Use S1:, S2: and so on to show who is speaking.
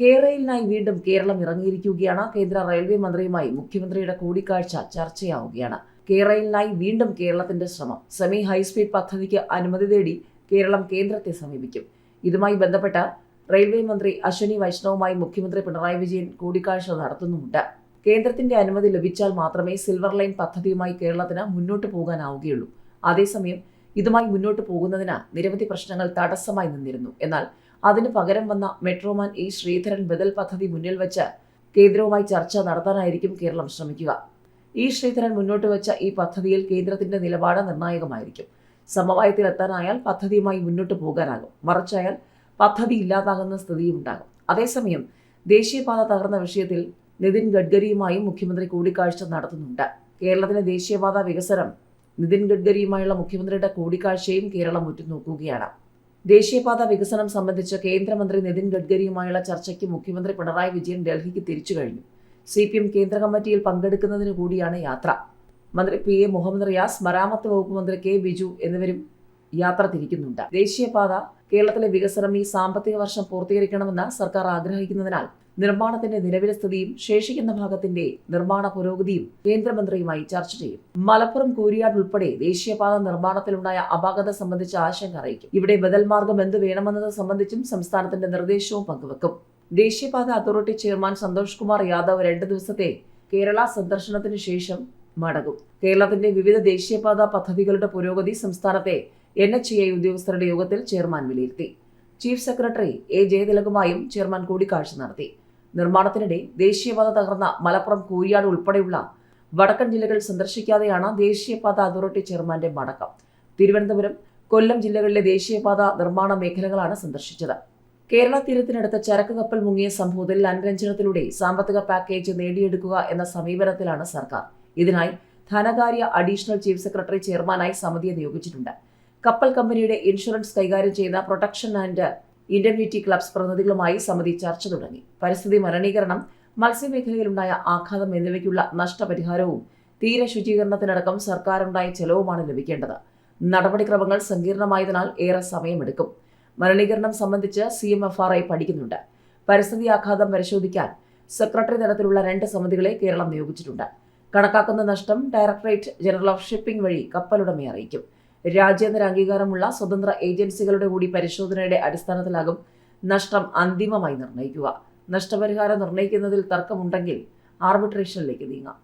S1: കേരളയിലിനായി വീണ്ടും കേരളം ഇറങ്ങിയിരിക്കുകയാണ്. കേന്ദ്ര റെയിൽവേ മന്ത്രിയുമായി മുഖ്യമന്ത്രിയുടെ കൂടിക്കാഴ്ച ചർച്ചയാവുകയാണ്. കേരളയിലിനായി വീണ്ടും കേരളത്തിന്റെ ശ്രമം. സെമി ഹൈസ്പീഡ് പദ്ധതിക്ക് അനുമതി തേടി കേരളം കേന്ദ്രത്തെ സമീപിക്കും. ഇതുമായി ബന്ധപ്പെട്ട റെയിൽവേ മന്ത്രി അശ്വനി വൈഷ്ണവുമായി മുഖ്യമന്ത്രി പിണറായി വിജയൻ കൂടിക്കാഴ്ച നടത്തുന്നുമുണ്ട്. കേന്ദ്രത്തിന്റെ അനുമതി ലഭിച്ചാൽ മാത്രമേ സിൽവർ ലൈൻ പദ്ധതിയുമായി കേരളത്തിന് മുന്നോട്ട് പോകാനാവുകയുള്ളൂ. അതേസമയം ഇതുമായി മുന്നോട്ട് പോകുന്നതിന് നിരവധി പ്രശ്നങ്ങൾ തടസ്സമായി നിന്നിരുന്നു. എന്നാൽ അതിന് പകരം വന്ന മെട്രോമാൻ ഇ ശ്രീധരൻ ബദൽ പദ്ധതി മുന്നിൽ വെച്ച് കേന്ദ്രവുമായി ചർച്ച നടത്താനായിരിക്കും കേരളം ശ്രമിക്കുക. ഇ ശ്രീധരൻ മുന്നോട്ട് വെച്ച ഈ പദ്ധതിയിൽ കേന്ദ്രത്തിന്റെ നിലപാട് നിർണായകമായിരിക്കും. സമവായത്തിലെത്താനായാൽ പദ്ധതിയുമായി മുന്നോട്ട് പോകാനാകും. മറിച്ചായാൽ പദ്ധതി ഇല്ലാതാകുന്ന സ്ഥിതിയുണ്ടാകും അതേസമയം ദേശീയപാത തകർന്ന വിഷയത്തിൽ നിതിൻ ഗഡ്കരിയുമായും മുഖ്യമന്ത്രി കൂടിക്കാഴ്ച നടത്തുന്നുണ്ട്. കേരളത്തിലെ ദേശീയപാത വികസനം നിതിൻ ഗഡ്കരിയുമായുള്ള മുഖ്യമന്ത്രിയുടെ കൂടിക്കാഴ്ചയും കേരളം ഉറ്റുനോക്കുകയാണ്. ദേശീയപാത വികസനം സംബന്ധിച്ച് കേന്ദ്രമന്ത്രി നിതിൻ ഗഡ്കരിയുമായുള്ള ചർച്ചയ്ക്ക് മുഖ്യമന്ത്രി പിണറായി വിജയൻ ഡൽഹിക്ക് തിരിച്ചു കഴിഞ്ഞു. സി പി എം കേന്ദ്ര കമ്മിറ്റിയിൽ പങ്കെടുക്കുന്നതിന് കൂടിയാണ് യാത്ര. മന്ത്രി പി എ മുഹമ്മദ് റിയാസ് മരാമത്ത് വകുപ്പ് മന്ത്രി കെ ബിജു എന്നിവരും യാത്ര തിരിക്കുന്നുണ്ട്. ദേശീയപാത കേരളത്തിലെ വികസനം ഈ സാമ്പത്തിക വർഷം പൂർത്തീകരിക്കണമെന്ന് സർക്കാർ ആഗ്രഹിക്കുന്നതിനാൽ നിർമ്മാണത്തിന്റെ നിലവിലെ സ്ഥിതിയും ശേഷിക്കുന്ന ഭാഗത്തിന്റെ നിർമ്മാണ പുരോഗതിയും കേന്ദ്രമന്ത്രിയുമായി ചർച്ച ചെയ്യും. മലപ്പുറം കൂരിയാട് ഉൾപ്പെടെ ദേശീയപാത നിർമ്മാണത്തിലുണ്ടായ അപാകത സംബന്ധിച്ച ആശങ്ക അറിയിക്കും. ഇവിടെ ബദൽ മാർഗം എന്ത് വേണമെന്നത് സംബന്ധിച്ചും സംസ്ഥാനത്തിന്റെ നിർദ്ദേശവും പങ്കുവെക്കും. ദേശീയപാത അതോറിറ്റി ചെയർമാൻ സന്തോഷ് കുമാർ യാദവ് രണ്ട് ദിവസത്തെ കേരള സന്ദർശനത്തിന് ശേഷം മടങ്ങും. കേരളത്തിന്റെ വിവിധ ദേശീയപാത പദ്ധതികളുടെ പുരോഗതി സംസ്ഥാനത്തെ എൻ എച്ച് ഐ ഉദ്യോഗസ്ഥരുടെ യോഗത്തിൽ ചെയർമാൻ വിലയിരുത്തി. ചീഫ് സെക്രട്ടറി എ ജയതിലകുമായും ചെയർമാൻ കൂടിക്കാഴ്ച നടത്തി. നിർമ്മാണത്തിനിടെ ദേശീയപാത തകർന്ന മലപ്പുറം കൂരിയാട് ഉൾപ്പെടെയുള്ള വടക്കൻ ജില്ലകൾ സന്ദർശിക്കാതെയാണ് ദേശീയപാത അതോറിറ്റി ചെയർമാന്റെ മടക്കം. തിരുവനന്തപുരം കൊല്ലം ജില്ലകളിലെ ദേശീയപാത നിർമ്മാണ മേഖലകളാണ് സന്ദർശിച്ചത്. കേരള തീരത്തിനടുത്ത് ചരക്ക് കപ്പൽ മുങ്ങിയ സംഭവത്തിൽ അനുരഞ്ജനത്തിലൂടെ സാമ്പത്തിക പാക്കേജ് നേടിയെടുക്കുക എന്ന സമീപനത്തിലാണ് സർക്കാർ. ഇതിനായി ധനകാര്യ അഡീഷണൽ ചീഫ് സെക്രട്ടറി ചെയർമാനായി സമിതിയെ നിയോഗിച്ചിട്ടുണ്ട്. കപ്പൽ കമ്പനിയുടെ ഇൻഷുറൻസ് കൈകാര്യം ചെയ്യുന്ന പ്രൊട്ടക്ഷൻ ആൻഡ് ഇൻഡെമിനിറ്റി ക്ലബ്സ് പ്രതിനിധികളുമായി സമിതി ചർച്ച തുടങ്ങി. പരിസ്ഥിതി മലിനീകരണം മത്സ്യമേഖലയിലുണ്ടായ ആഘാതം എന്നിവയ്ക്കുള്ള നഷ്ടപരിഹാരവും തീര ശുചീകരണത്തിനടക്കം സർക്കാരുണ്ടായ ചെലവുമാണ് ലഭിക്കേണ്ടത്. നടപടിക്രമങ്ങൾ സങ്കീർണമായതിനാൽ ഏറെ സമയമെടുക്കും. മലിനീകരണം സംബന്ധിച്ച് C M F R I പഠിക്കുന്നുണ്ട്. പരിസ്ഥിതി ആഘാതം പരിശോധിക്കാൻ സെക്രട്ടറി തലത്തിലുള്ള രണ്ട് സമിതികളെ കേരളം നിയോഗിച്ചിട്ടുണ്ട്. കണക്കാക്കുന്ന നഷ്ടം ഡയറക്ടറേറ്റ് ജനറൽ ഓഫ് ഷിപ്പിംഗ് വഴി കപ്പലുടമയെ അറിയിക്കും. രാജ്യാന്തര അംഗീകാരമുള്ള സ്വതന്ത്ര ഏജൻസികളുടെ കൂടി പരിശോധനയുടെ അടിസ്ഥാനത്തിലാകും നഷ്ടം അന്തിമമായി നിർണയിക്കുക നഷ്ടപരിഹാരം നിർണയിക്കുന്നതിൽ തർക്കമുണ്ടെങ്കിൽ ആർബിട്രേഷനിലേക്ക് നീങ്ങാം.